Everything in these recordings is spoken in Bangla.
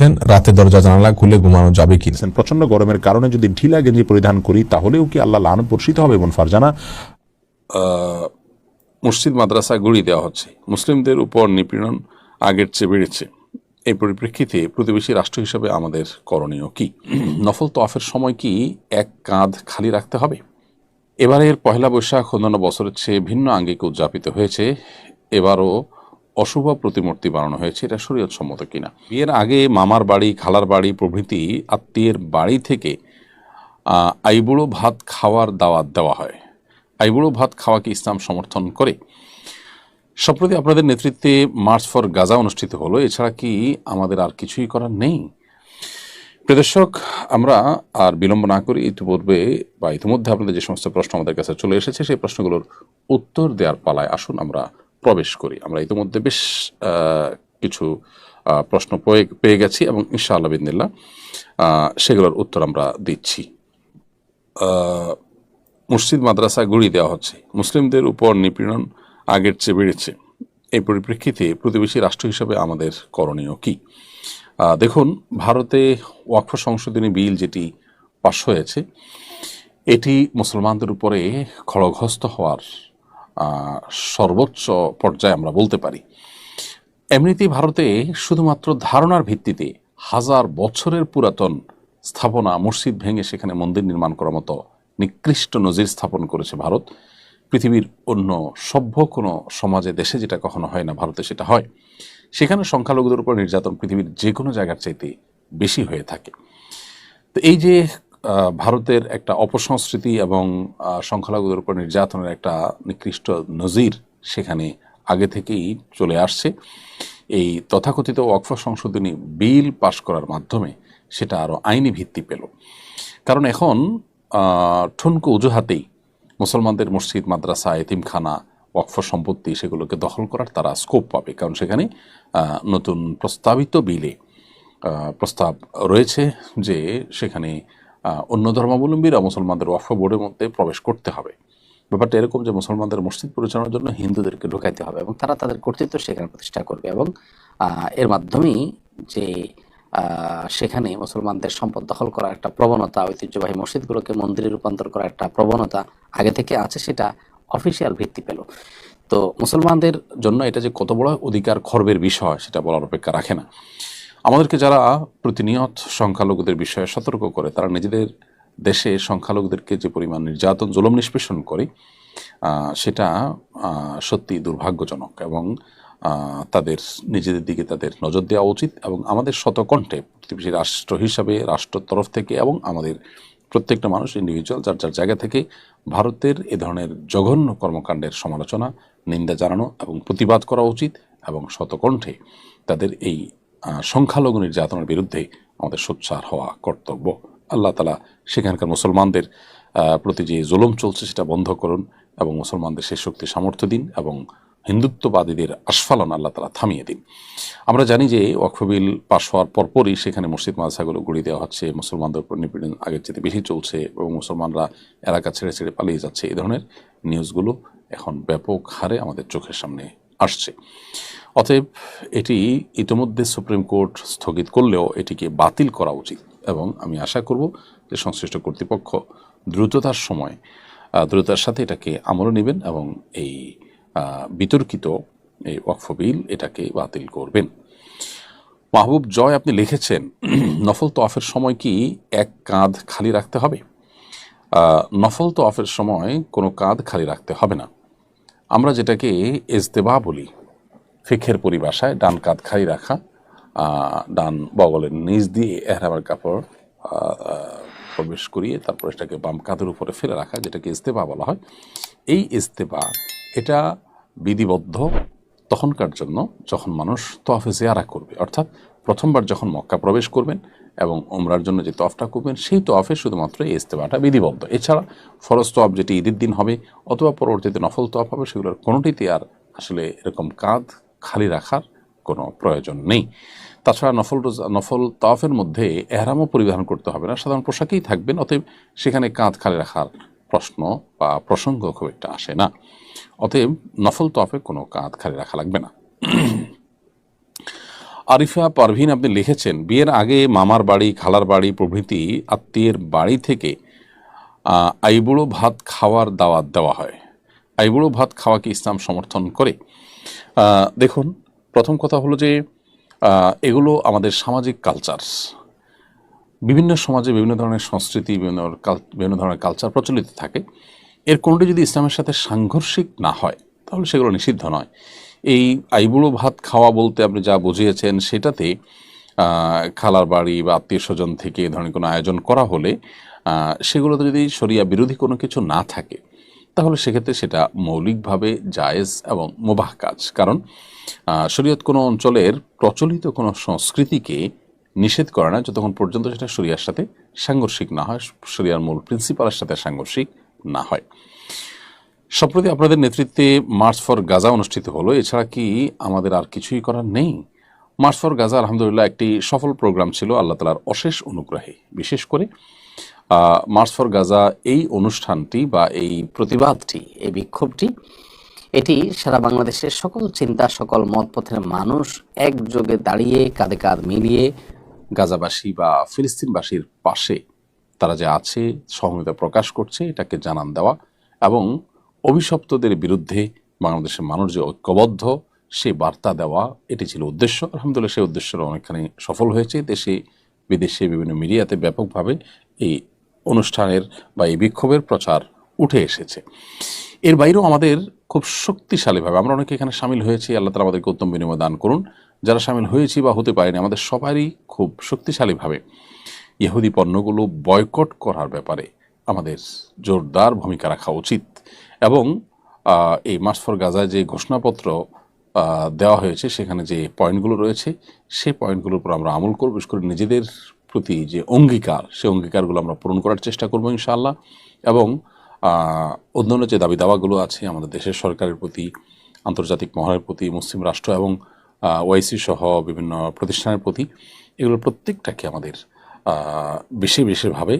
রাতে দরজা জানালা খুলে ঘুমানো যাবে কি প্রচণ্ড গরমের কারণে যদি ঢিলা গেঞ্জি পরিধান করি তাহলেও কি আল্লাহ লান বর্ষিত হবে এবং ফারজানা? মসজিদ মাদ্রাসা গুড়িয়ে দেওয়া হচ্ছে। মুসলিমদের উপর নিপীড়ন আগের চেয়ে বেড়েছে। এই পরিপ্রেক্ষিতে প্রতিবেশী রাষ্ট্র হিসেবে আমাদের করণীয় কি? নফল তোয়াফের সময় কি এক কাঁধ খালি রাখতে হবে? এবারের পহেলা বৈশাখ অন্যান্য বছরের চেয়ে ভিন্ন আঙ্গিকে উদযাপিত হয়েছে। এবারও অশুভ প্রতিমূর্তি বানানো হয়েছে, এটা শরীয়ত সম্মত কিনা। বিয়ের আগে মামার বাড়ি, খালার বাড়ি প্রভৃতি আত্মীয়ের বাড়ি থেকে আইবুড়ো ভাত খাওয়ার দাওয়াত দেওয়া হয়। আইবুড়ো ভাত খাওয়াকে ইসলাম সমর্থন করে। সম্প্রতি আপনাদের নেতৃত্বে মার্চ ফর গাজা অনুষ্ঠিত হলো, এছাড়া কি আমাদের আর কিছুই করার নেই? প্রদর্শক আমরা আর বিলম্ব না করি ইতিপূর্বে বা ইতিমধ্যে আপনাদের যে সমস্ত প্রশ্ন আমাদের কাছে চলে এসেছে, সেই প্রশ্নগুলোর উত্তর দেওয়ার পালায় আসুন, আমরা প্রবেশ করি। আমরা ইতিমধ্যে বেশ কিছু প্রশ্ন পেয়ে গেছি এবং ইনশাআল্লাহ বিদিনিল্লাহ সেগুলোর উত্তর আমরা দিচ্ছি। মসজিদ, মাদ্রাসা গুড়ি দেওয়া হচ্ছে। মুসলিমদের উপর নিপীড়ন আগের চেয়ে বেড়েছে। এই পরিপ্রেক্ষিতে প্রতিবেশী রাষ্ট্র হিসেবে আমাদের করণীয় কি? দেখুন, ভারতে ওয়াকফ সংশোধনী বিল যেটি পাশ হয়েছে, এটি মুসলমানদের উপরে খড়গহস্ত হওয়ার সর্বোচ্চ পর্যায়ে আমরা বলতে পারি। এমনিতেই ভারতে শুধুমাত্র ধারণার ভিত্তিতে হাজার বছরের পুরাতন স্থাপনা মসজিদ ভেঙে সেখানে মন্দির নির্মাণ করার মতো নিকৃষ্ট নজির স্থাপন করেছে ভারত। পৃথিবীর অন্য সভ্য কোনো সমাজে, দেশে যেটা কখনো হয় না, ভারতে সেটা হয়। সেখানে সংখ্যালঘুদের উপর নির্যাতন পৃথিবীর যে কোনো জায়গার চাইতে বেশি হয়ে থাকে। তো এই যে ভারতের একটা অপসংস্কৃতি এবং সংখ্যালঘুদের উপর নির্যাতনের একটা নিকৃষ্ট নজির সেখানে আগে থেকেই চলে আসছে। এই তথাকথিত ওয়াকফ সংশোধনী বিল পাশ করার মাধ্যমে সেটা আরও আইনি ভিত্তি পেল। কারণ এখন ঠুনকো অজুহাতেই মুসলমানদের মসজিদ, মাদ্রাসা, এতিমখানা, ওয়াকফ সম্পত্তি সেগুলোকে দখল করার তারা স্কোপ পাবে। কারণ সেখানে নতুন প্রস্তাবিত বিলে প্রস্তাব রয়েছে যে সেখানে অন্য ধর্মাবলম্বীরা মুসলমানদের ওয়াকফ বোর্ডের মধ্যে প্রবেশ করতে হবে। ব্যাপারটা এরকম যে মুসলমানদের মসজিদ পরিচালনার জন্য হিন্দুদেরকে ঢোকাইতে হবে এবং তারা তাদের কর্তৃত্ব সেখানে প্রতিষ্ঠা করবে এবং এর মাধ্যমেই যে সেখানে মুসলমানদের সম্পদ দখল করার একটা প্রবণতা, ঐতিহ্যবাহী মসজিদগুলোকে মন্দিরে রূপান্তর করার একটা প্রবণতা আগে থেকে আছে সেটা অফিসিয়াল ভিত্তি পেল। তো মুসলমানদের জন্য এটা যে কত বড় অধিকার খর্বের বিষয় সেটা বলার অপেক্ষা রাখে না। আমাদেরকে যারা প্রতিনিয়ত সংখ্যালঘুদের বিষয়ে সতর্ক করে, তারা নিজেদের দেশে সংখ্যালঘুদেরকে যে পরিমাণ নির্যাতন, জুলম নিষ্পেষণ করে সেটা সত্যি দুর্ভাগ্যজনক এবং তাদের নিজেদের দিকে তাদের নজর দেওয়া উচিত এবং আমাদের শতকণ্ঠে প্রতিবেশী রাষ্ট্র হিসাবে, রাষ্ট্রের তরফ থেকে এবং আমাদের প্রত্যেকটা মানুষ ইন্ডিভিজুয়াল যার যার জায়গা থেকে ভারতের এ ধরনের জঘন্য কর্মকাণ্ডের সমালোচনা, নিন্দা জানানো এবং প্রতিবাদ করা উচিত এবং শতকণ্ঠে তাদের এই সংখ্যালঘু নির্যাতনের বিরুদ্ধে আমাদের সোচ্চার হওয়া কর্তব্য। আল্লাহ তালা সেখানকার মুসলমানদের প্রতি যে জুলুম চলছে সেটা বন্ধ করুন এবং মুসলমানদের সেই শক্তি সামর্থ্য দিন এবং হিন্দুত্ববাদীদের আস্ফালন আল্লাহ তালা থামিয়ে দিন। আমরা জানি যে ওয়াকফবিল পাশ হওয়ার পরপরই সেখানে মসজিদ মাদ্রাসাগুলো গুড়িয়ে দেওয়া হচ্ছে, মুসলমানদের উপর নিপীড়ন, আগের চেয়ে বেশি চলছে এবং মুসলমানরা এলাকা ছেড়ে ছেড়ে পালিয়ে যাচ্ছে। এই ধরনের নিউজগুলো এখন ব্যাপক হারে আমাদের চোখের সামনে আসছে। অতএব এটি ইতিমধ্যে সুপ্রিম কোর্ট স্থগিত করলেও এটিকে বাতিল করা উচিত এবং আমি আশা করব যে সংশ্লিষ্ট কর্তৃপক্ষ দ্রুততার সময় দ্রুততার সাথে এটাকে আমলে নেবেন এবং এই বিতর্কিত এই ওয়াকফ বিল এটাকে বাতিল করবেন। মাহবুব জয়, আপনি লিখেছেন, নফল তোয়াফের সময় কি এক কাঁধ খালি রাখতে হবে? নফল তোয়াফের সময় কোনো কাঁধ খালি রাখতে হবে না। আমরা যেটাকে এজতেবা বলি, ফিখের পরিভাষায়, ডান কাঁধ খালি রাখা ডান বগলের নিচ দিয়ে এহরামের কাপড় প্রবেশ করিয়ে তারপর এটাকে বাম কাঁধের উপরে ফেলে রাখা, যেটাকে ইস্তেফা বলা হয়। এই ইস্তেফা এটা বিধিবদ্ধ তখনকার জন্য যখন মানুষ তফে জিয়ারা করবে। অর্থাৎ প্রথমবার যখন মক্কা প্রবেশ করবেন এবং ওমরার জন্য যে তফটা করবেন, সেই তফে শুধুমাত্র এই ইস্তেফাটা বিধিবদ্ধ। এছাড়া ফরজ তফ যেটি ঈদের দিন হবে অথবা পরবর্তীতে নফল তফ হবে, সেগুলোর কোনোটিতে আর আসলে এরকম কাঁধ খালি রাখার কোনো প্রয়োজন নেই। তাছাড়া নফল রোজা, নফল তফের মধ্যে এহরামও পরিধান করতে হবে না। সাধারণ পোশাকেই থাকবেন, অতএব সেখানে কাঁধ খালি রাখার প্রশ্ন বা প্রসঙ্গ খুব একটা আসে না। অতএব নফল তফে কোনো কাঁধ খালি রাখা লাগবে না। আরিফা পারভিন আপনি লিখেছেন, বিয়ের আগে মামার বাড়ি, খালার বাড়ি, প্রভৃতি আত্মীয়ের বাড়ি থেকে আইবুড়ো ভাত খাওয়ার দাওয়াত দেওয়া হয়। আইবুড়ো ভাত খাওয়াকে ইসলাম সমর্থন করে। দেখুন, প্রথম কথা হলো যে এগুলো আমাদের সামাজিক কালচার বিভিন্ন সমাজে বিভিন্ন ধরনের সংস্কৃতি, বিভিন্ন বিভিন্ন ধরনের কালচার প্রচলিত থাকে। এর কোনটি যদি ইসলামের সাথে সাংঘর্ষিক না হয়, তাহলে সেগুলো নিষিদ্ধ নয়। এই আইবুড়ো ভাত খাওয়া বলতে আপনি যা বুঝিয়েছেন সেটাতে খালার বাড়ি বা আত্মীয় স্বজন থেকে এ ধরনের কোনো আয়োজন করা হলে সেগুলোতে যদি শরিয়া বিরোধী কোনো কিছু না থাকে, তাহলে সেক্ষেত্রে সেটা মৌলিকভাবে জায়েজ এবং মোবাহ কাজ। কারণ শরীয়ত কোনো অঞ্চলের প্রচলিত কোনো সংস্কৃতিকে নিষেধ করে না, যতক্ষণ পর্যন্ত সেটা শরিয়ার সাথে সাংঘর্ষিক না হয়, শরিয়ার মূল প্রিন্সিপালের সাথে সাংঘর্ষিক না হয়। সম্প্রতি আপনাদের নেতৃত্বে মার্চ ফর গাজা অনুষ্ঠিত হলো। এছাড়া কি আমাদের আর কিছুই করার নেই? মার্চ ফর গাজা আলহামদুলিল্লাহ একটি সফল প্রোগ্রাম ছিল আল্লাহ তালার অশেষ অনুগ্রহে। বিশেষ করে মার্চ ফর গাজা এই অনুষ্ঠানটি বা এই প্রতিবাদটি, এই বিক্ষোভটি, এটি সারা বাংলাদেশের সকল চিন্তা, সকল মতপথের মানুষ একযোগে দাঁড়িয়ে, কাঁধে কাঁধ মিলিয়ে গাজাবাসী বা ফিলিস্তিনবাসীর পাশে তারা যে আছে, সহমতা প্রকাশ করছে, এটাকে জানান দেওয়া এবং অভিশপ্তদের বিরুদ্ধে বাংলাদেশের মানুষ যে ঐক্যবদ্ধ, সে বার্তা দেওয়া, এটি ছিল উদ্দেশ্য। আলহামদুলিল্লাহ, সেই উদ্দেশ্যটা অনেকখানি সফল হয়েছে। দেশে, বিদেশে বিভিন্ন মিডিয়াতে ব্যাপকভাবে এই অনুষ্ঠানের বা এই বিক্ষোভের প্রচার উঠে এসেছে। এর বাইরেও আমাদের খুব শক্তিশালীভাবে, আমরা অনেকে এখানে সামিল হয়েছি, আল্লাহ তালা আমাদেরকে উত্তম বিনিময় দান করুন। যারা সামিল হয়েছি বা হতে পারেনি, আমাদের সবারই খুব শক্তিশালীভাবে ইহুদি পণ্যগুলো বয়কট করার ব্যাপারে আমাদের জোরদার ভূমিকা রাখা উচিত। এবং এই মাস ফর গাজায় যে ঘোষণাপত্র দেওয়া হয়েছে, সেখানে যে পয়েন্টগুলো রয়েছে সেই পয়েন্টগুলোর উপর আমরা আমল করব বিশেষ করে নিজেদের প্রতি যে অঙ্গীকার সেই অঙ্গীকারগুলো আমরা পূরণ করার চেষ্টা করব ইনশাআল্লাহ। এবং অন্যান্য যে দাবি দাওয়াগুলো আছে, আমাদের দেশের সরকারের প্রতি, আন্তর্জাতিক মহলের প্রতি, মুসলিম রাষ্ট্র এবং ওয়াইসি সহ বিভিন্ন প্রতিষ্ঠানের প্রতি এগুলোর প্রত্যেকটাকে আমাদের বেশি, বেশিভাবে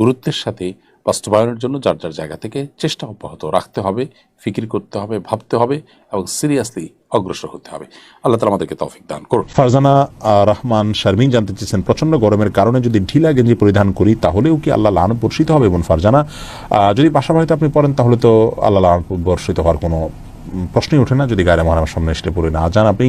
গুরুত্বের সাথে বাস্তবায়নের জন্য যার যার জায়গা থেকে চেষ্টা অব্যাহত রাখতে হবে, ফিকির করতে হবে, ভাবতে হবে এবং সিরিয়াসলি অগ্রসর হতে হবে। আল্লাহ তালা আমাদেরকে তৌফিক দান করুন। ফারজানা রহমান শারমিন জানতে চেয়েছেন প্রচণ্ড গরমের কারণে যদি ঢিলা গেঞ্জি পরিধান করি, তাহলেও কি আল্লাহ লান বর্ষিত হবে এবং ফারজানা? যদি পাশা বাড়িতে আপনি পড়েন, তাহলে তো আল্লাহ লান বর্ষিত হওয়ার কোনো প্রশ্নই ওঠে না, যদি গায়ে মহারামের সামনে এসে পড়ে না যান আপনি।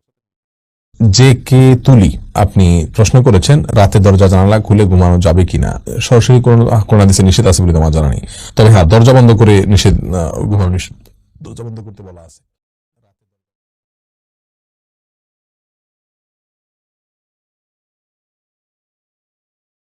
যে কে তুলি আপনি প্রশ্ন করেছেন, রাতে দরজা জানালা খুলে ঘুমানো যাবে কিনা। সরাসরি কোন দিচ্ছে নিষেধ আছে বলে আমার জানা নেই। তবে হ্যাঁ দরজা বন্ধ করে নিষেধ ঘুমানো নিষেধ, দরজা বন্ধ করতে বলা আছে।